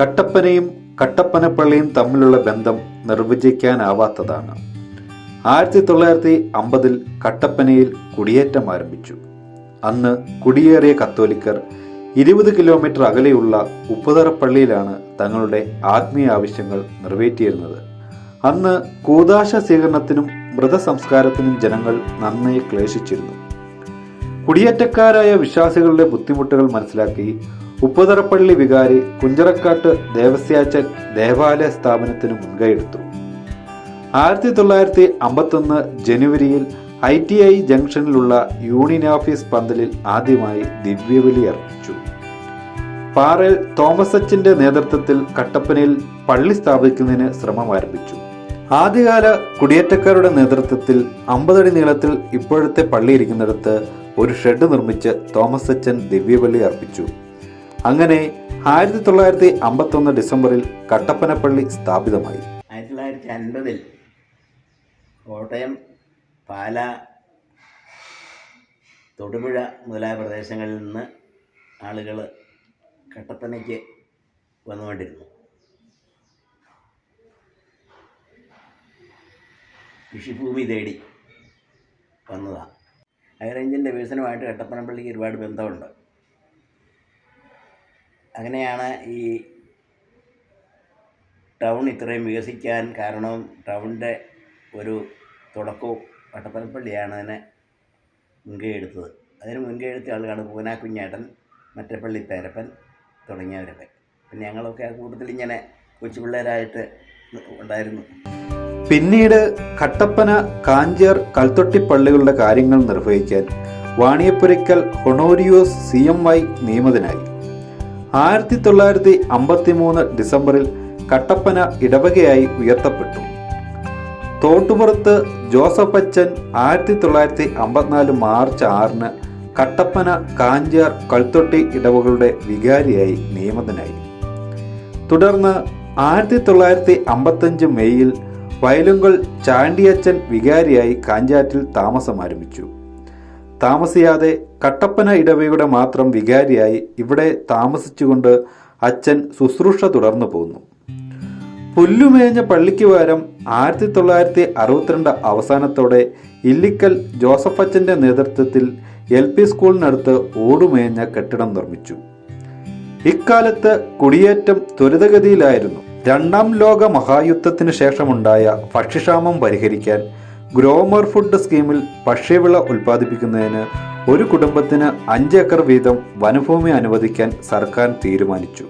കട്ടപ്പനയും കട്ടപ്പനപ്പള്ളിയും തമ്മിലുള്ള ബന്ധം നിർവചിക്കാനാവാത്തതാണ്. ആയിരത്തി തൊള്ളായിരത്തി അമ്പതിൽ കട്ടപ്പനയിൽ കുടിയേറ്റം ആരംഭിച്ചു. അന്ന് കുടിയേറിയ കത്തോലിക്കർ ഇരുപത് കിലോമീറ്റർ അകലെയുള്ള ഉപ്പുതറപ്പള്ളിയിലാണ് തങ്ങളുടെ ആത്മീയ ആവശ്യങ്ങൾ നിറവേറ്റിയിരുന്നത്. അന്ന് കൂതാശ സ്വീകരണത്തിനും മൃതസംസ്കാരത്തിനും ജനങ്ങൾ നന്നായി ക്ലേശിച്ചിരുന്നു. കുടിയേറ്റക്കാരായ വിശ്വാസികളുടെ ബുദ്ധിമുട്ടുകൾ മനസ്സിലാക്കി ഉപ്പുതറപ്പള്ളി വികാരി കുഞ്ചറക്കാട്ട് ദേവസ്യാച്ചൻ ദേവാലയ സ്ഥാപനത്തിന് മുൻകൈയെടുത്തു. ആയിരത്തി തൊള്ളായിരത്തി അമ്പത്തൊന്ന് ജനുവരിയിൽ ഐ ടി ഐ ജംഗ്ഷനിലുള്ള യൂണിയൻ ഓഫീസ് പന്തലിൽ ആദ്യമായി ദിവ്യബലി അർപ്പിച്ചു. പാറയിൽ തോമസ് അച്ചിന്റെ നേതൃത്വത്തിൽ കട്ടപ്പനയിൽ പള്ളി സ്ഥാപിക്കുന്നതിന് ശ്രമം ആരംഭിച്ചു ആദ്യകാല കുടിയേറ്റക്കാരുടെ നേതൃത്വത്തിൽ അമ്പതടി നീളത്തിൽ ഇപ്പോഴത്തെ പള്ളി ഇരിക്കുന്നിടത്ത് ഒരു ഷെഡ് നിർമ്മിച്ച് തോമസ് അച്ചൻ ദിവ്യബലി അർപ്പിച്ചു. അങ്ങനെ ആയിരത്തി തൊള്ളായിരത്തി അമ്പത്തൊന്ന് ഡിസംബറിൽ കട്ടപ്പനപ്പള്ളി സ്ഥാപിതമായി. ആയിരത്തി തൊള്ളായിരത്തി അൻപതിൽ കോട്ടയം പാല തൊടുപുഴ മുതലായ പ്രദേശങ്ങളിൽ നിന്ന് ആളുകൾ കട്ടപ്പനയ്ക്ക് വന്നുകൊണ്ടിരുന്നു. കൃഷിഭൂമി തേടി വന്നതാണ് ഹൈറേഞ്ചിന്റെ വികസനമായിട്ട് കട്ടപ്പനപ്പള്ളിക്ക് ഒരുപാട് ബന്ധമുണ്ട്. അങ്ങനെയാണ് ഈ ടൗൺ ഇത്രയും വികസിക്കാൻ കാരണവും ടൗണിന്റെ ഒരു തുടക്കവും വട്ടപ്പനപ്പള്ളിയാണ് അതിനെ മുൻകൈ എടുത്തത്. അതിന് മുൻകൈ എടുത്ത ആളുകളാണ് പൂനാക്കുഞ്ഞേട്ടൻ മറ്റപ്പള്ളി പേരപ്പൻ തുടങ്ങിയവരൊക്കെ. പിന്നെ ഞങ്ങളൊക്കെ ആ കൂട്ടത്തിൽ ഇങ്ങനെ കൊച്ചു പിള്ളേരായിട്ട് ഉണ്ടായിരുന്നു. പിന്നീട് കട്ടപ്പന കാഞ്ചേർ കൽത്തൊട്ടി പള്ളികളുടെ കാര്യങ്ങൾ നിർവഹിക്കാൻ Vaniyapurakkal Honorios C M Y നിയമിതനായി. ആയിരത്തി തൊള്ളായിരത്തി അമ്പത്തി മൂന്ന് ഡിസംബറിൽ കട്ടപ്പന ഇടവകയായി ഉയർത്തപ്പെട്ടു. തോട്ടുപുറത്ത് ജോസഫ് അച്ഛൻ ആയിരത്തി തൊള്ളായിരത്തി അമ്പത്തിനാല് മാർച്ച് ആറിന് കട്ടപ്പന കാഞ്ചിയാർ കൽത്തൊട്ടി ഇടവകളുടെ വികാരിയായി നിയമിതനായി. തുടർന്ന് ആയിരത്തി തൊള്ളായിരത്തി അമ്പത്തഞ്ച് മെയ്യിൽ വയലുങ്കൽ ചാണ്ടിയച്ചൻ വികാരിയായി കാഞ്ചാറ്റിൽ താമസം ആരംഭിച്ചു താമസിയാതെ കട്ടപ്പന ഇടവയുടെ മാത്രം വികാരിയായി ഇവിടെ താമസിച്ചുകൊണ്ട് അച്ഛൻ ശുശ്രൂഷ തുടർന്നു പോന്നു. പുല്ലുമേഞ്ഞ പള്ളിക്ക് പകരം ആയിരത്തി തൊള്ളായിരത്തി അറുപത്തിരണ്ട് അവസാനത്തോടെ ഇല്ലിക്കൽ ജോസഫ് അച്ഛന്റെ നേതൃത്വത്തിൽ എൽ പി സ്കൂളിനടുത്ത് ഓടുമേഞ്ഞ കെട്ടിടം നിർമ്മിച്ചു. ഇക്കാലത്ത് കുടിയേറ്റം ത്വരിതഗതിയിലായിരുന്നു. രണ്ടാം ലോക മഹായുദ്ധത്തിന് ശേഷമുണ്ടായ ഭക്ഷ്യക്ഷാമം പരിഹരിക്കാൻ ഗ്രോമർ ഫുഡ് സ്കീമിൽ ഭക്ഷ്യവിള ഉൽപ്പാദിപ്പിക്കുന്നതിന് ഒരു കുടുംബത്തിന് അഞ്ച് ഏക്കർ വീതം വനഭൂമി അനുവദിക്കാൻ സർക്കാർ തീരുമാനിച്ചു.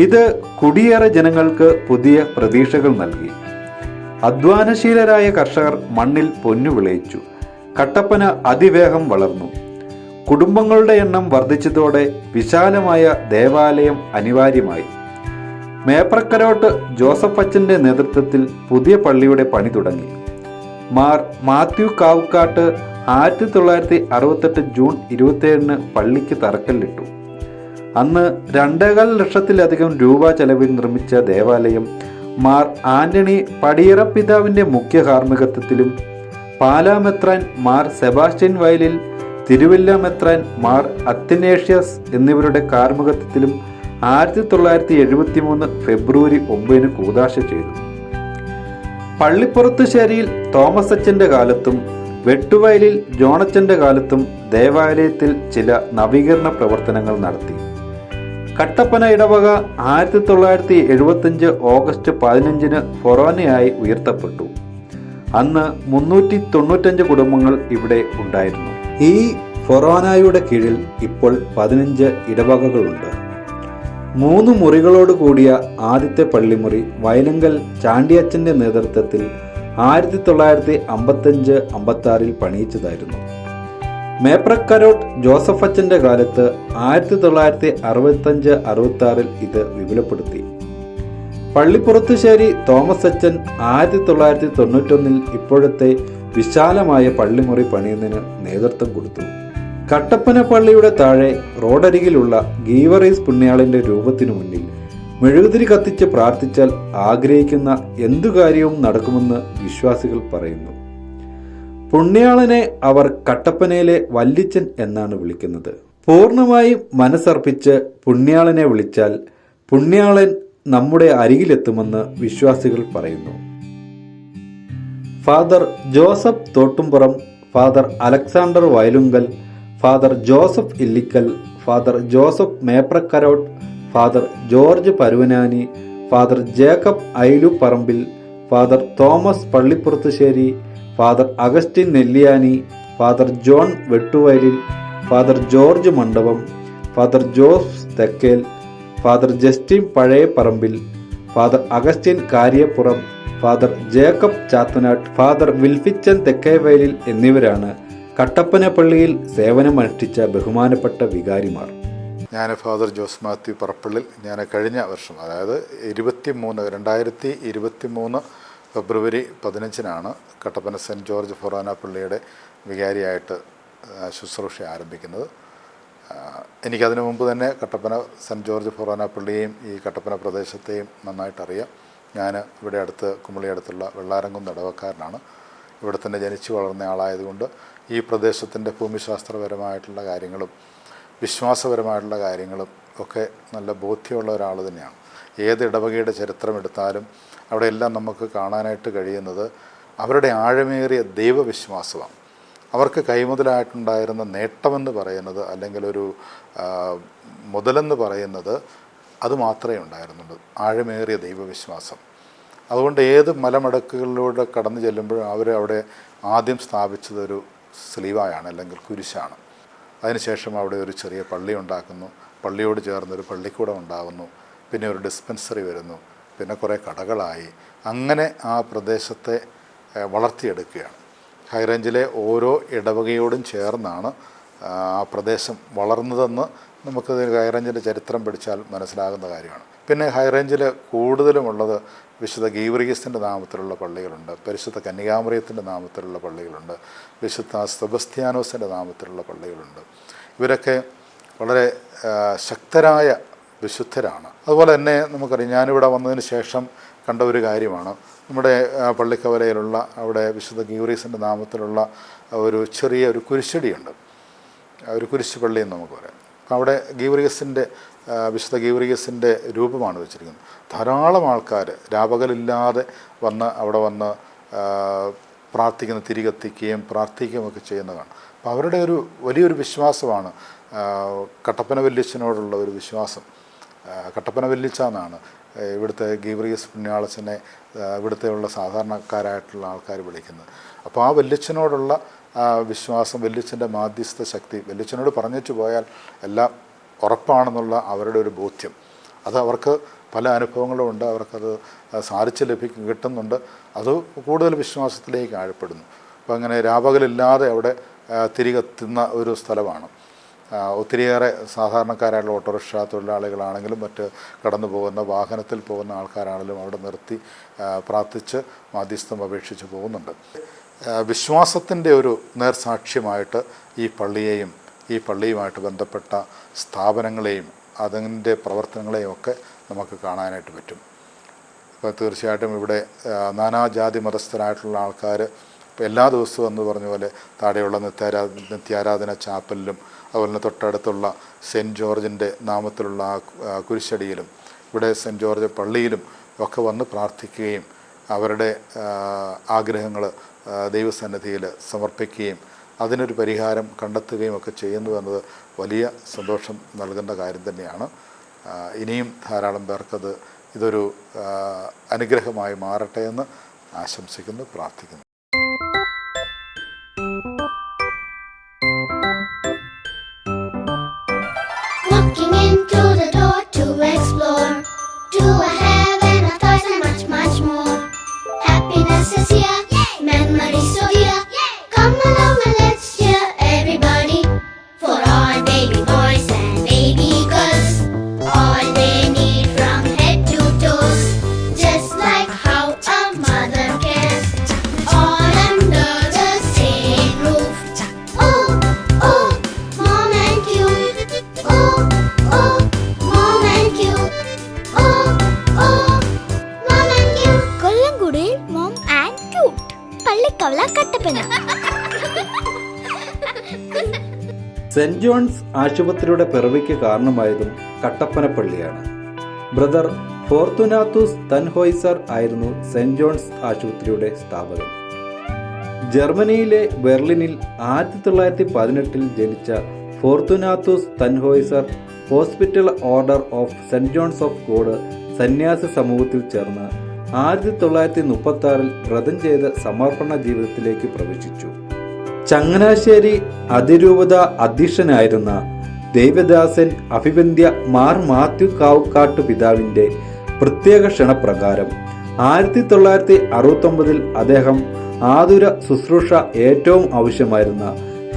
ഇത് കുടിയേറെ ജനങ്ങൾക്ക് പുതിയ പ്രതീക്ഷകൾ നൽകി. അധ്വാനശീലരായ കർഷകർ മണ്ണിൽ പൊന്നു വിളയിച്ചു. കട്ടപ്പന അതിവേഗം വളർന്നു. കുടുംബങ്ങളുടെ എണ്ണം വർദ്ധിച്ചതോടെ വിശാലമായ ദേവാലയം അനിവാര്യമായി. മേപ്രക്കരോട്ട് ജോസഫ് അച്ഛന്റെ നേതൃത്വത്തിൽ പുതിയ പള്ളിയുടെ പണി തുടങ്ങി. മാർ മാത്യു കാവുക്കാട്ട് ആയിരത്തി തൊള്ളായിരത്തി അറുപത്തെട്ട് ജൂൺ ഇരുപത്തിയേഴിന് പള്ളിക്ക് തറക്കല്ലിട്ടു. അന്ന് രണ്ടേകാൽ ലക്ഷത്തിലധികം രൂപ ചെലവിൽ നിർമ്മിച്ച ദേവാലയം മാർ ആന്റണി പടിയറ പിതാവിന്റെ മുഖ്യ കാർമ്മികത്വത്തിലും പാലാമെത്രാൻ മാർ സെബാസ്റ്റ്യൻ വയലിൽ തിരുവല്ല മെത്രാൻ മാർ അത്തനേഷ്യസ് എന്നിവരുടെ കാർമ്മികത്വത്തിലും ആയിരത്തി തൊള്ളായിരത്തി എഴുപത്തി മൂന്ന് ഫെബ്രുവരി ഒമ്പതിന് കൂതാശ ചെയ്തു. പള്ളിപ്പുറത്തുശ്ശേരിയിൽ തോമസ് അച്ഛന്റെ കാലത്തും വെട്ടുവയലിൽ ജോണച്ചന്റെ കാലത്തും ദേവാലയത്തിൽ ചില നവീകരണ പ്രവർത്തനങ്ങൾ നടത്തി. കട്ടപ്പന ഇടവക ആയിരത്തി തൊള്ളായിരത്തി എഴുപത്തിയഞ്ച് ഓഗസ്റ്റ് പതിനഞ്ചിന് ഫൊറോനയായി ഉയർത്തപ്പെട്ടു. അന്ന് മുന്നൂറ്റി തൊണ്ണൂറ്റഞ്ച് കുടുംബങ്ങൾ ഇവിടെ ഉണ്ടായിരുന്നു. ഈ ഫൊറോനായുടെ കീഴിൽ ഇപ്പോൾ പതിനഞ്ച് ഇടവകകളുണ്ട്. മൂന്ന് മുറികളോട് കൂടിയ ആദ്യത്തെ പള്ളിമുറി വയലങ്കൽ ചാണ്ടിയച്ചന്റെ നേതൃത്വത്തിൽ ആയിരത്തി തൊള്ളായിരത്തി അമ്പത്തഞ്ച് അമ്പത്തി ആറിൽ പണിയിച്ചതായിരുന്നു. മേപ്രക്കരോട്ട് ജോസഫ് അച്ഛന്റെ കാലത്ത് ആയിരത്തി തൊള്ളായിരത്തി അറുപത്തഞ്ച് അറുപത്തി ആറിൽ ഇത് വിപുലപ്പെടുത്തി. പള്ളിപ്പുറത്തുശ്ശേരി തോമസ് അച്ഛൻ ആയിരത്തി തൊള്ളായിരത്തി തൊണ്ണൂറ്റൊന്നിൽ ഇപ്പോഴത്തെ വിശാലമായ പള്ളിമുറി പണിയുന്നതിന് നേതൃത്വം കൊടുത്തു. കട്ടപ്പന പള്ളിയുടെ താഴെ റോഡരികിലുള്ള ഗീവറീസ് പുണ്യാളിന്റെ രൂപത്തിനു മുന്നിൽ മെഴുകുതിരി കത്തിച്ച് പ്രാർത്ഥിച്ചാൽ ആഗ്രഹിക്കുന്ന എന്തു കാര്യവും നടക്കുമെന്ന് വിശ്വാസികൾ പറയുന്നു. പുണ്യാളനെ അവർ കട്ടപ്പനയിലെ വല്ലിച്ചൻ എന്നാണ് വിളിക്കുന്നത്. പൂർണമായും മനസ്സർപ്പിച്ച് പുണ്യാളനെ വിളിച്ചാൽ പുണ്യാളൻ നമ്മുടെ അരികിലെത്തുമെന്ന് വിശ്വാസികൾ പറയുന്നു. Father Joseph Thottumpuram father Alexander Vayalunkal father Joseph Illickal father Joseph Mepparakkarottu father George Paruvanani father Jacob Ailu Parambil father Thomas Pallippurathusseri father Augustine Nelliyani father John Vettuvayalil father George Mandapam father Jose Thekkel father Justin Pazhaya Parambil father Augustine Karyappuram father Jacob Chathanattu father Wilfichan Thekkevayalil എന്നിവരാണ്. കട്ടപ്പന പള്ളിയിൽ സേവനമനുഷ്ഠിച്ച ബഹുമാനപ്പെട്ട വികാരിമാർ. ഞാൻ father Jose Mathew Parappallil ഞാൻ കഴിഞ്ഞ വർഷം അതായത് ഇരുപത്തി മൂന്ന് രണ്ടായിരത്തി ഇരുപത്തി മൂന്ന് ഫെബ്രുവരി പതിനഞ്ചിനാണ് കട്ടപ്പന സെന്റ് ജോർജ് ഫൊറാന പള്ളിയുടെ വികാരിയായിട്ട് ശുശ്രൂഷ ആരംഭിക്കുന്നത്. എനിക്കതിനു മുമ്പ് തന്നെ കട്ടപ്പന സെന്റ് ജോർജ് ഫൊറാന പള്ളിയെയും ഈ കട്ടപ്പന പ്രദേശത്തെയും നന്നായിട്ടറിയാം. ഞാൻ ഇവിടെ അടുത്ത് കുമളി അടുത്തുള്ള വെള്ളാരംകുന്ന് ഇടവക്കാരനാണ് ഇവിടെ തന്നെ ജനിച്ചു വളർന്ന ആളായതുകൊണ്ട് ഈ പ്രദേശത്തിന്റെ ഭൂമിശാസ്ത്രപരമായിട്ടുള്ള കാര്യങ്ങളും വിശ്വാസപരമായിട്ടുള്ള കാര്യങ്ങളും ഒക്കെ നല്ല ബോധ്യമുള്ള ഒരാൾ തന്നെയാണ്. ഏത് ഇടവകയുടെ ചരിത്രം എടുത്താലും അവിടെ എല്ലാം നമുക്ക് കാണാനായിട്ട് കഴിയുന്നത് അവരുടെ ആഴമേറിയ ദൈവവിശ്വാസമാണ്. അവർക്ക് കൈമുതലായിട്ടുണ്ടായിരുന്ന നേട്ടമെന്ന് പറയുന്നത് അല്ലെങ്കിൽ ഒരു മുതലെന്ന് പറയുന്നത് അത് മാത്രമേ ഉണ്ടായിരുന്നുള്ളൂ. ആഴമേറിയ ദൈവവിശ്വാസം. അതുകൊണ്ട് ഏത് മലമടക്കുകളിലൂടെ കടന്നു ചെല്ലുമ്പോഴും അവർ അവിടെ ആദ്യം സ്ഥാപിച്ചത് ഒരു സ്ലീവായാണ് അല്ലെങ്കിൽ കുരിശാണ്. അതിനുശേഷം അവിടെ ഒരു ചെറിയ പള്ളി ഉണ്ടാക്കുന്നു. പള്ളിയോട് ചേർന്നൊരു പള്ളിക്കൂടം ഉണ്ടാകുന്നു പിന്നെ ഒരു ഡിസ്പെൻസറി വരുന്നു. പിന്നെ കുറേ കടകളായി. അങ്ങനെ ആ പ്രദേശത്തെ വളർത്തിയെടുക്കുകയാണ്. ഹൈറേഞ്ചിലെ ഓരോ ഇടവകയോടും ചേർന്നാണ് ആ പ്രദേശം വളർന്നതെന്ന് നമുക്ക് ഹൈറേഞ്ചിന്റെ ചരിത്രം പഠിച്ചാൽ മനസ്സിലാകുന്ന കാര്യമാണ്. പിന്നെ ഹൈറേഞ്ചിൽ കൂടുതലുമുള്ളത് വിശുദ്ധ ഗീവറിയസിന്റെ നാമത്തിലുള്ള പള്ളികളുണ്ട്. പരിശുദ്ധ കന്യാമൃയത്തിന്റെ നാമത്തിലുള്ള പള്ളികളുണ്ട്. വിശുദ്ധ സെബസ്ത്യാനോസിന്റെ നാമത്തിലുള്ള പള്ളികളുണ്ട്. ഇവരൊക്കെ വളരെ ശക്തരായ വിശുദ്ധരാണ്. അതുപോലെ തന്നെ നമുക്കറിയാം ഞാനിവിടെ വന്നതിന് ശേഷം കണ്ട ഒരു കാര്യമാണ്. നമ്മുടെ പള്ളിക്കവലയിലുള്ള അവിടെ വിശുദ്ധ ഗീവറീസിന്റെ നാമത്തിലുള്ള ഒരു ചെറിയ ഒരു കുരിശടിയുണ്ട്. ഒരു കുരിശ് പള്ളി എന്ന് നമുക്ക് പറയാം. അപ്പോൾ അവിടെ ഗീവറിയസിന്റെ വിശുദ്ധ ഗീവറിയസിന്റെ രൂപമാണ് വെച്ചിരിക്കുന്നത്. ധാരാളം ആൾക്കാർ രാപകലില്ലാതെ വന്ന് അവിടെ വന്ന് പ്രാർത്ഥിക്കുന്ന തിരികെത്തിക്കുകയും പ്രാർത്ഥിക്കുകയും ഒക്കെ ചെയ്യുന്നതാണ്. അപ്പം അവരുടെ ഒരു വലിയൊരു വിശ്വാസമാണ് കട്ടപ്പന വല്യച്ഛനോടുള്ള ഒരു വിശ്വാസം. കട്ടപ്പന വല്യച്ച എന്നാണ് ഇവിടുത്തെ ഗീവറിയസ് പുണ്യാളച്ചനെ ഇവിടുത്തെയുള്ള സാധാരണക്കാരായിട്ടുള്ള ആൾക്കാർ വിളിക്കുന്നത്. അപ്പോൾ ആ വല്യച്ഛനോടുള്ള ആ വിശ്വാസം വല്യച്ഛന്റെ മാധ്യസ്ഥ ശക്തി. വല്യച്ഛനോട് പറഞ്ഞു പോയാൽ എല്ലാം ഉറപ്പാണെന്നുള്ള അവരുടെ ഒരു ബോധ്യം. അത് അവർക്ക് പല അനുഭവങ്ങളും ഉണ്ട്. അവർക്കത് സാധിച്ച് ലഭിക്കും കിട്ടുന്നുണ്ട്. അത് കൂടുതൽ വിശ്വാസത്തിലേക്ക് ആഴപ്പെടുന്നു. അപ്പോൾ അങ്ങനെ രാപകലില്ലാതെ അവിടെ തിരികെത്തുന്ന ഒരു സ്ഥലമാണ്. ഒത്തിരിയേറെ സാധാരണക്കാരായിട്ടുള്ള ഓട്ടോറിക്ഷ തൊഴിലാളികളാണെങ്കിലും മറ്റ് കടന്നു പോകുന്ന വാഹനത്തിൽ പോകുന്ന ആൾക്കാരാണെങ്കിലും അവിടെ നിർത്തി പ്രാർത്ഥിച്ച് മാധ്യസ്ഥം അപേക്ഷിച്ച് പോകുന്നുണ്ട്. വിശ്വാസത്തിന്റെ ഒരു നേർസാക്ഷ്യമായിട്ട് ഈ പള്ളിയെയും ഈ പള്ളിയുമായിട്ട് ബന്ധപ്പെട്ട സ്ഥാപനങ്ങളെയും അതിന്റെ പ്രവർത്തനങ്ങളെയും ഒക്കെ നമുക്ക് കാണാനായിട്ട് പറ്റും. അപ്പോൾ തീർച്ചയായിട്ടും ഇവിടെ നാനാജാതി മതസ്ഥരായിട്ടുള്ള ആൾക്കാർ ഇപ്പോൾ എല്ലാ ദിവസവും എന്ന് പറഞ്ഞ പോലെ താഴെയുള്ള നിത്യാരാ നിത്യാരാധന ചാപ്പലിലും അതുപോലെ തന്നെ തൊട്ടടുത്തുള്ള സെന്റ് ജോർജിന്റെ നാമത്തിലുള്ള കുരിശടിയിലും ഇവിടെ സെന്റ് ജോർജ് പള്ളിയിലും ഒക്കെ വന്ന് പ്രാർത്ഥിക്കുകയും അവരുടെ ആഗ്രഹങ്ങൾ ദൈവസന്നിധിയിൽ സമർപ്പിക്കുകയും അതിനൊരു പരിഹാരം കണ്ടെത്തുകയും ഒക്കെ ചെയ്യുന്നു എന്നത് വലിയ സന്തോഷം നൽകേണ്ട കാര്യം തന്നെയാണ്. ഇനിയും ധാരാളം പേർക്കത് ഇതൊരു അനുഗ്രഹമായി മാറട്ടെ എന്ന് ആശംസിക്കുന്നു പ്രാർത്ഥിക്കുന്നു. Explore, a heaven a thousand much, much more. Happiness is here, saint John's ആശുപത്രിയുടെ പിറവിക്ക് കാരണമായതും കട്ടപ്പന പള്ളിയാണ് ബ്രദർ ഫോർത്തുനാത്തൂസ് തൻഹോയ്സർ ആയിരുന്നു സെന്റ് ജോൺസ് ആശുപത്രിയുടെ സ്ഥാപകൻ. ജർമ്മനിയിലെ ബെർലിനിൽ ആയിരത്തി തൊള്ളായിരത്തി പതിനെട്ടിൽ ജനിച്ച Fortunatus Thanhauser hospital order of saint John's of God സന്യാസി സമൂഹത്തിൽ ചേർന്ന് ആയിരത്തി തൊള്ളായിരത്തി മുപ്പത്തി ആറിൽ വ്രതം ചെയ്ത് സമർപ്പണ ജീവിതത്തിലേക്ക് പ്രവേശിച്ചു. ചങ്ങനാശ്ശേരി അതിരൂപത അധ്യക്ഷനായിരുന്ന ദേവദാസൻ അഭിവന്ധ്യ മാർ മാത്യു കാവുക്കാട്ടു പിതാവിന്റെ പ്രത്യേക ക്ഷണപ്രകാരം ആയിരത്തി തൊള്ളായിരത്തി അറുപത്തൊമ്പതിൽ അദ്ദേഹം ആതുര ശുശ്രൂഷ ഏറ്റവും ആവശ്യമായിരുന്ന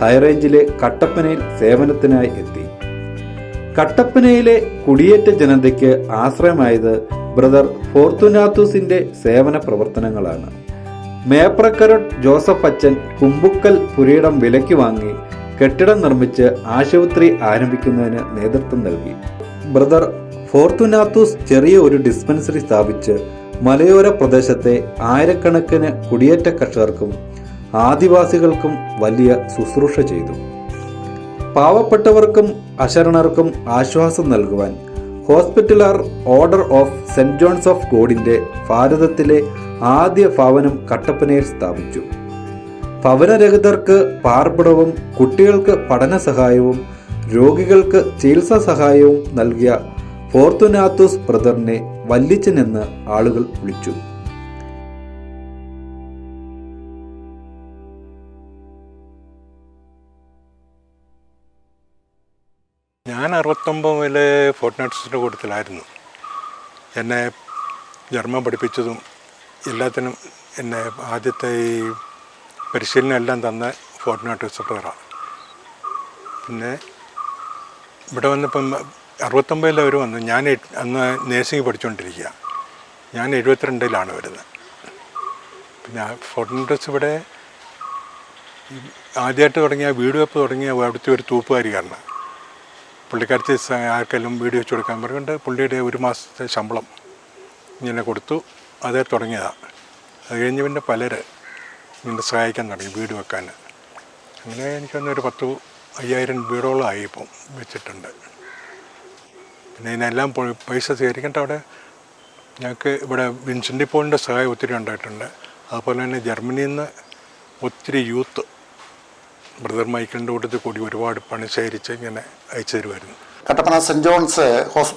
ഹൈറേഞ്ചിലെ കട്ടപ്പനയിൽ സേവനത്തിനായി എത്തി. കട്ടപ്പനയിലെ കുടിയേറ്റ ജനതയ്ക്ക് ആശ്രയമായത് ബ്രദർ ഫോർത്തുനാത്തൂസിന്റെ സേവന പ്രവർത്തനങ്ങളാണ്. മേപ്രക്കരട്ട് ജോസഫ് അച്ഛൻ കുമ്പുക്കൽ പുരയിടം വിലയ്ക്ക് വാങ്ങി കെട്ടിടം നിർമ്മിച്ച് ആശുപത്രി ആരംഭിക്കുന്നതിന് നേതൃത്വം നൽകി. ബ്രദർ ഫോർത്തുനാത്തൂസ് ചെറിയ ഒരു ഡിസ്പെൻസറി സ്ഥാപിച്ച് മലയോര പ്രദേശത്തെ ആയിരക്കണക്കിന് കുടിയേറ്റ കർഷകർക്കും ആദിവാസികൾക്കും വലിയ ശുശ്രൂഷ ചെയ്തു. പാവപ്പെട്ടവർക്കും അശരണർക്കും ആശ്വാസം നൽകുവാൻ hospitaller order of saint John's of ഗോഡിന്റെ ഭാരതത്തിലെ ആദ്യ ഭവനം കട്ടപ്പനയിൽ സ്ഥാപിച്ചു. ഭവനരഹിതർക്ക് പാർപ്പിടവും കുട്ടികൾക്ക് പഠന സഹായവും രോഗികൾക്ക് ചികിത്സാ സഹായവും നൽകിയ ഫോർത്തുനാത്തൂസ് ബ്രദറിനെ വല്ലിച്ചൻ എന്ന് ആളുകൾ വിളിച്ചു. ഞാൻ അറുപത്തൊമ്പത് മുതൽ ഫോർട്ട്നൈറ്റ്സിന്റെ കൂട്ടത്തിലായിരുന്നു എന്നെ ജർമ്മൻ പഠിപ്പിച്ചതും എല്ലാത്തിനും എന്നെ ആദ്യത്തെ ഈ പരിശീലനം എല്ലാം തന്ന ഫോർട്ടിനാട്ട് സപ്ലറാണ് പിന്നെ ഇവിടെ വന്നപ്പം അറുപത്തൊമ്പതിൽ അവർ വന്നു. ഞാൻ അന്ന് നേഴ്സിംഗ് പഠിച്ചുകൊണ്ടിരിക്കുക ഞാൻ എഴുപത്തിരണ്ടിലാണ് വരുന്നത് പിന്നെ ഫോർട്ട്നൈറ്റ്സ് ഇവിടെ ആദ്യമായിട്ട് തുടങ്ങിയ വീട് വെപ്പ് തുടങ്ങിയ അവിടുത്തെ ഒരു തൂപ്പുകാരിയാണ്. പുള്ളിക്കാരത്തി സ- ആർക്കെല്ലാം വീട് വെച്ച് കൊടുക്കാൻ പറഞ്ഞുകൊണ്ട് പുള്ളിയുടെ ഒരു മാസത്തെ ശമ്പളം ഇങ്ങനെ കൊടുത്തു. അതേ തുടങ്ങിയതാണ് അത് കഴിഞ്ഞ് പിന്നെ പലർ നിന്റെ സഹായിക്കാൻ തുടങ്ങി വീട് വെക്കാൻ. അങ്ങനെ എനിക്കൊന്ന് ഒരു പത്ത് അയ്യായിരം വീടോളം ആയി ഇപ്പം വെച്ചിട്ടുണ്ട്. പിന്നെ ഇതിനെല്ലാം പൈസ സ്വീകരിക്കേണ്ട അവിടെ ഞങ്ങൾക്ക് ഇവിടെ വിൻസെന്റി പോളിന്റെ സഹായം ഒത്തിരി ഉണ്ടായിട്ടുണ്ട്. അതുപോലെ തന്നെ ജർമ്മനിയിൽ നിന്ന് ഒത്തിരി യൂത്ത് ബ്രദർ മൈക്കിളിന്റെ കൂട്ടത്തിൽ കൂടി ഒരുപാട് പണി ശേഖരിച്ച് ഇങ്ങനെ അയച്ചു തരുമായിരുന്നു കട്ടപ്പന സെന്റ് ജോൺസ് ഹോസ്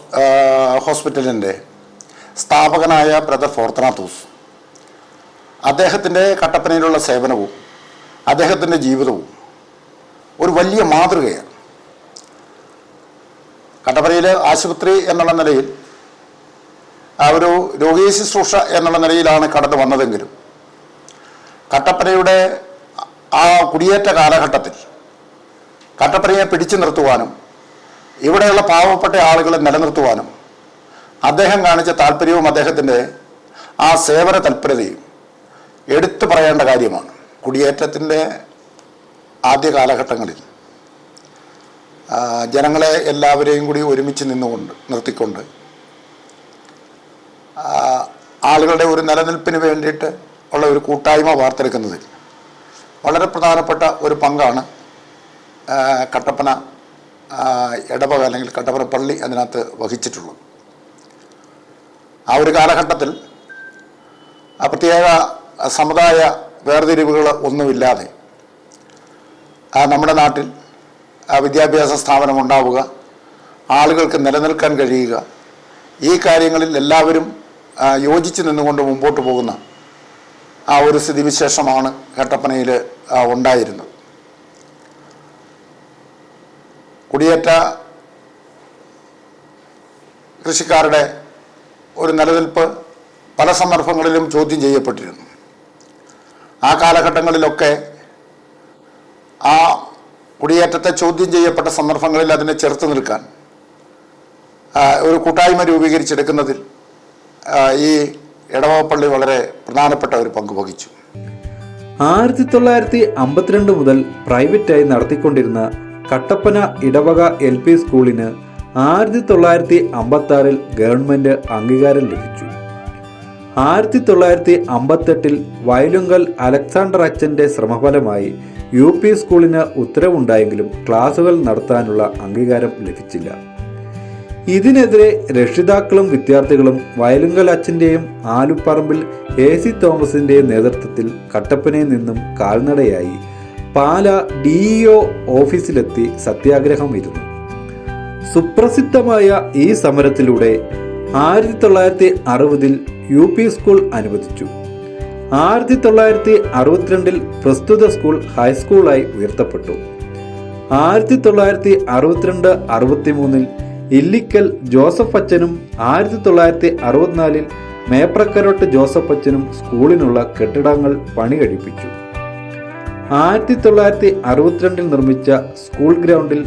ഹോസ്പിറ്റലിന്റെ സ്ഥാപകനായ ബ്രദർ ഫോർത്തനാത്തൂസ്. അദ്ദേഹത്തിന്റെ കട്ടപ്പനയിലുള്ള സേവനവും അദ്ദേഹത്തിന്റെ ജീവിതവും ഒരു വലിയ മാതൃകയാണ്. കട്ടപ്പനയിൽ ആശുപത്രി എന്നുള്ള നിലയിൽ ആ ഒരു രോഗീ ശുശ്രൂഷ എന്നുള്ള നിലയിലാണ് കടന്നു വന്നതെങ്കിലും കട്ടപ്പനയുടെ ആ കുടിയേറ്റ കാലഘട്ടത്തിൽ കട്ടപ്പനയെ പിടിച്ചു നിർത്തുവാനും ഇവിടെയുള്ള പാവപ്പെട്ട ആളുകളെ നിലനിർത്തുവാനും അദ്ദേഹം കാണിച്ച താല്പര്യവും അദ്ദേഹത്തിന്റെ ആ സേവന തൽപരതയും എടുത്തു പറയേണ്ട കാര്യമാണ്. കുടിയേറ്റത്തിന്റെ ആദ്യ കാലഘട്ടങ്ങളിൽ ജനങ്ങളെ എല്ലാവരെയും കൂടി ഒരുമിച്ച് നിന്നുകൊണ്ട് നിർത്തിക്കൊണ്ട് ആളുകളുടെ ഒരു നിലനിൽപ്പിന് വേണ്ടിയിട്ട് ഉള്ള ഒരു കൂട്ടായ്മ വാർത്തെടുക്കുന്നതിൽ വളരെ പ്രധാനപ്പെട്ട ഒരു പങ്കാണ് കട്ടപ്പന ഇടവക അല്ലെങ്കിൽ കട്ടപ്പന പള്ളി അതിനകത്ത് വഹിച്ചിട്ടുള്ളത്. ആ ഒരു കാലഘട്ടത്തിൽ ആ പ്രത്യേക സമുദായ വേർതിരിവുകൾ ഒന്നുമില്ലാതെ ആ നമ്മുടെ നാട്ടിൽ ആ വിദ്യാഭ്യാസ സ്ഥാപനം ഉണ്ടാവുക ആളുകൾക്ക് നിലനിൽക്കാൻ കഴിയുക ഈ കാര്യങ്ങളിൽ എല്ലാവരും യോജിച്ച് നിന്നുകൊണ്ട് മുമ്പോട്ട് പോകുന്ന ആ ഒരു സ്ഥിതിവിശേഷമാണ് കട്ടപ്പനയിൽ ഉണ്ടായിരുന്നത്. കുടിയേറ്റ കൃഷിക്കാരുടെ ഒരു നിലനിൽപ്പ് പല സന്ദർഭങ്ങളിലും ചോദ്യം ചെയ്യപ്പെട്ടിരുന്നു. ആ കാലഘട്ടങ്ങളിലൊക്കെ ആ കുടിയേറ്റത്തെ ചോദ്യം ചെയ്യപ്പെട്ട സന്ദർഭങ്ങളിൽ അതിനെ ചെറുത്ത് നിൽക്കാൻ ഒരു കൂട്ടായ്മ രൂപീകരിച്ചെടുക്കുന്നതിൽ ഈ ഇടവപ്പള്ളി വളരെ പ്രധാനപ്പെട്ട ഒരു പങ്ക് വഹിച്ചു. ആയിരത്തി തൊള്ളായിരത്തി അമ്പത്തിരണ്ട് മുതൽ പ്രൈവറ്റായി നടത്തിക്കൊണ്ടിരുന്ന കട്ടപ്പന ഇടവക എൽ പി സ്കൂളിന് ആയിരത്തി തൊള്ളായിരത്തി അമ്പത്തി ആറിൽ ഗവൺമെന്റ് അംഗീകാരം ലഭിച്ചു. ആയിരത്തി തൊള്ളായിരത്തി അമ്പത്തെട്ടിൽ വയലുങ്കൽ അലക്സാണ്ടർ അച്ഛന്റെ ശ്രമഫലമായി യു പി സ്കൂളിന് ഉത്തരവുണ്ടായെങ്കിലും ക്ലാസുകൾ നടത്താനുള്ള അംഗീകാരം ലഭിച്ചില്ല. ഇതിനെതിരെ രക്ഷിതാക്കളും വിദ്യാർത്ഥികളും വയലുങ്കൽ അച്ഛന്റെയും ആലുപ്പറമ്പിൽ എ സി തോമസിന്റെയും നേതൃത്വത്തിൽ കട്ടപ്പനയിൽ നിന്നും കാൽനടയായി പാല ഡിഇഒ ഓഫീസിലെത്തി സത്യാഗ്രഹം ഇരുന്നു. സുപ്രസിദ്ധമായ ഈ സമരത്തിലൂടെ ആയിരത്തി തൊള്ളായിരത്തി അറുപതിൽ യു പി സ്കൂൾ അനുവദിച്ചു. ആയിരത്തി തൊള്ളായിരത്തി അറുപത്തിരണ്ടിൽ പ്രസ്തുത സ്കൂൾ ഹൈസ്കൂളായി ഉയർത്തപ്പെട്ടു. ആയിരത്തി തൊള്ളായിരത്തി അറുപത്തിരണ്ട് അറുപത്തിമൂന്നിൽ ഇല്ലിക്കൽ ജോസഫ് അച്ഛനും ആയിരത്തി തൊള്ളായിരത്തി അറുപത്തിനാലിൽ മേപ്രക്കരോട്ട് ജോസഫ് അച്ഛനും സ്കൂളിനുള്ള കെട്ടിടങ്ങൾ പണി കഴിപ്പിച്ചു ആയിരത്തി തൊള്ളായിരത്തി അറുപത്തിരണ്ടിൽ നിർമ്മിച്ച സ്കൂൾ ഗ്രൗണ്ടിൽ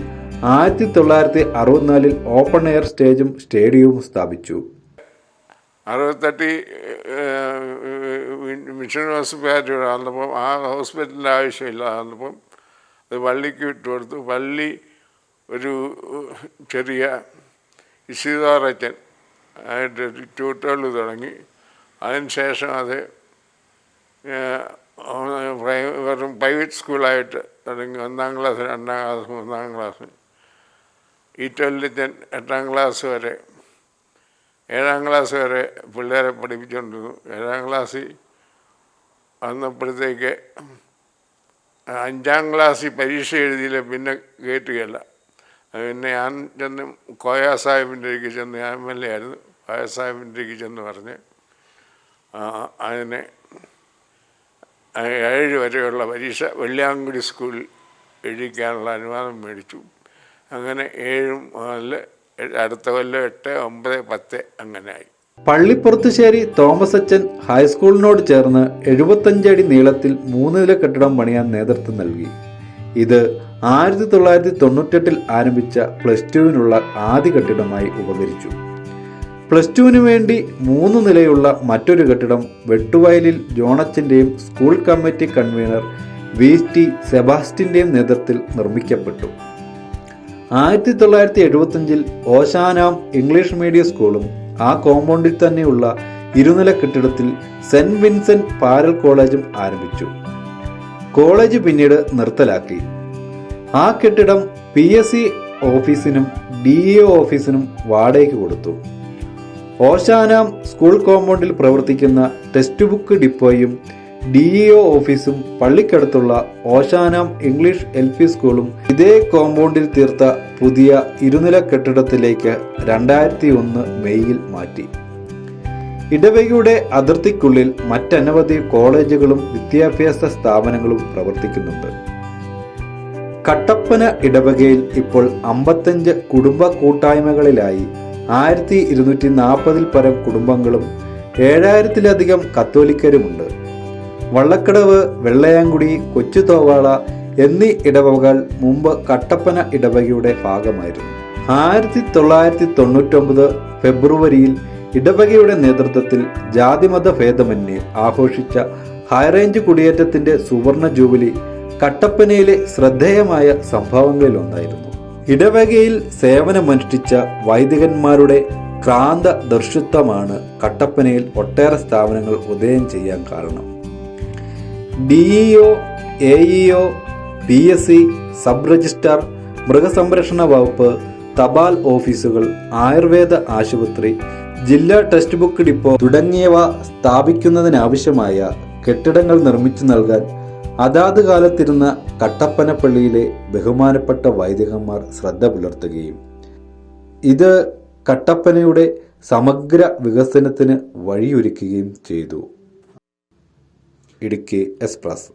ആയിരത്തി തൊള്ളായിരത്തി അറുപത്തിനാലിൽ ഓപ്പൺ എയർ സ്റ്റേജും സ്റ്റേഡിയവും സ്ഥാപിച്ചു. അറുപത്തെട്ടി മിഷൻ ഹോസ്പിറ്റാലിറ്റി ഇവിടെ വന്നപ്പം ആ ഹോസ്പിറ്റലിന്റെ ആവശ്യമില്ല വന്നപ്പം അത് പള്ളിക്ക് വിട്ടു കൊടുത്തു. പള്ളി ഒരു ചെറിയ ഇഷിതാറച്ചൻ ആയിട്ട് ട്യൂട്ടോൾ തുടങ്ങി. അതിനുശേഷം അത് വെറും പ്രൈവറ്റ് സ്കൂളായിട്ട് തുടങ്ങി. ഒന്നാം ക്ലാസ് രണ്ടാം ക്ലാസ് മൂന്നാം ക്ലാസ്. ഈറ്റൊല്ലിച്ചൻ എട്ടാം ക്ലാസ് വരെ ഏഴാം ക്ലാസ് വരെ പിള്ളേരെ പഠിപ്പിച്ചുകൊണ്ടിരുന്നു ഏഴാം ക്ലാസ്സിൽ വന്നപ്പോഴത്തേക്ക് അഞ്ചാം ക്ലാസ്സിൽ പരീക്ഷ എഴുതിയില്ല പിന്നെ കേട്ടുകയല്ല പിന്നെ ഞാൻ ചെന്ന് കോയ സാഹിബിന്റെ അടുക്ക് ചെന്ന് ഞാൻ എം എൽ എ ആയിരുന്നു കോയ സാഹിബിന്റെ അടുക്ക് ചെന്ന് പറഞ്ഞ് അതിനെ ഏഴ് വരെയുള്ള പരീക്ഷ വെള്ളിയാങ്കുടി സ്കൂളിൽ എഴുതിക്കാനുള്ള അനുവാദം മേടിച്ചു. അങ്ങനെ ഏഴും മുതൽ അടുത്ത കൊല്ലം എട്ട് ഒമ്പത് പത്ത് ആയി. പള്ളിപ്പുറത്തുശ്ശേരി തോമസ് അച്ഛൻ ഹൈസ്കൂളിനോട് ചേർന്ന് എഴുപത്തഞ്ചടി നീളത്തിൽ മൂന്ന് നില കെട്ടിടം പണിയാൻ നേതൃത്വം നൽകി. ഇത് ആയിരത്തി തൊള്ളായിരത്തി തൊണ്ണൂറ്റെട്ടിൽ ആരംഭിച്ച പ്ലസ് ടുവിനുള്ള ആദ്യ കെട്ടിടമായി ഉപകരിച്ചു. പ്ലസ് ടുവിന് വേണ്ടി മൂന്ന് നിലയുള്ള മറ്റൊരു കെട്ടിടം Vettuvayalil ജോണച്ചന്റെയും school committee convener V T സെബാസ്റ്റിന്റെയും നേതൃത്വത്തിൽ നിർമ്മിക്കപ്പെട്ടു. ആയിരത്തി തൊള്ളായിരത്തി എഴുപത്തഞ്ചിൽ ഓശാനാം ഇംഗ്ലീഷ് മീഡിയം സ്കൂളും ആ കോമ്പൗണ്ടിൽ തന്നെയുള്ള ഇരുനില കെട്ടിടത്തിൽ സെന്റ് വിൻസെന്റ് പാരൽ കോളേജും ആരംഭിച്ചു. കോളേജ് പിന്നീട് നിർത്തലാക്കി. ആ കെട്ടിടം പി എസ് സി ഓഫീസിനും ഡി ഇ ഓഫീസിനും വാടകയ്ക്ക് കൊടുത്തു. ഓശാനാം സ്കൂൾ കോമ്പൗണ്ടിൽ പ്രവർത്തിക്കുന്ന ടെക്സ്റ്റ് ബുക്ക് ഡിപ്പോയും ഡി ഇ ഓഫീസും പള്ളിക്കടുത്തുള്ള ഓശാനാം ഇംഗ്ലീഷ് എൽ പി സ്കൂളും ഇതേ കോമ്പൗണ്ടിൽ തീർത്ത പുതിയ ഇരുനില കെട്ടിടത്തിലേക്ക് രണ്ടായിരത്തി ഒന്ന് മെയ്യിൽ മാറ്റി. ഇടവകയുടെ അതിർത്തിക്കുള്ളിൽ മറ്റനവധി കോളേജുകളും വിദ്യാഭ്യാസ സ്ഥാപനങ്ങളും പ്രവർത്തിക്കുന്നുണ്ട്. കട്ടപ്പന ഇടവകയിൽ ഇപ്പോൾ അമ്പത്തഞ്ച് കുടുംബ കൂട്ടായ്മകളിലായി ആയിരത്തി ഇരുന്നൂറ്റി നാൽപ്പതിൽ പരം കുടുംബങ്ങളും ഏഴായിരത്തിലധികം കത്തോലിക്കരുമുണ്ട്. വള്ളക്കടവ് വെള്ളയാങ്കുടി കൊച്ചുതോവാള എന്നീ ഇടവകൾ മുമ്പ് കട്ടപ്പന ഇടവകയുടെ ഭാഗമായിരുന്നു. ആയിരത്തി തൊള്ളായിരത്തി തൊണ്ണൂറ്റൊമ്പത് ഫെബ്രുവരിയിൽ ഇടവകയുടെ നേതൃത്വത്തിൽ ജാതിമത ഭേദമന്യേ ആഘോഷിച്ച ഹൈറേഞ്ച് കുടിയേറ്റത്തിന്റെ സുവർണ ജൂബിലി കട്ടപ്പനയിലെ ശ്രദ്ധേയമായ സംഭവങ്ങളിലൊന്നായിരുന്നു. ഇടവകയിൽ സേവനമനുഷ്ഠിച്ച വൈദികന്മാരുടെ ക്രാന്ത ദർശിത്വമാണ് കട്ടപ്പനയിൽ ഒട്ടേറെ സ്ഥാപനങ്ങൾ ഉദയം ചെയ്യാൻ കാരണം. DEO A EO P S C sub registrar മൃഗസംരക്ഷണ വകുപ്പ് തപാൽ ഓഫീസുകൾ ആയുർവേദ ആശുപത്രി ജില്ലാ ടെക്സ്റ്റ് ബുക്ക് ഡിപ്പോ തുടങ്ങിയവ സ്ഥാപിക്കുന്നതിനാവശ്യമായ കെട്ടിടങ്ങൾ നിർമ്മിച്ചു നൽകാൻ അതാത് കാലത്തിരുന്ന കട്ടപ്പനപ്പള്ളിയിലെ ബഹുമാനപ്പെട്ട വൈദികന്മാർ ശ്രദ്ധ പുലർത്തുകയും ഇത് കട്ടപ്പനയുടെ സമഗ്ര വികസനത്തിന് വഴിയൊരുക്കുകയും ചെയ്തു. ഇടുക്കി എക്സ്പ്രസ്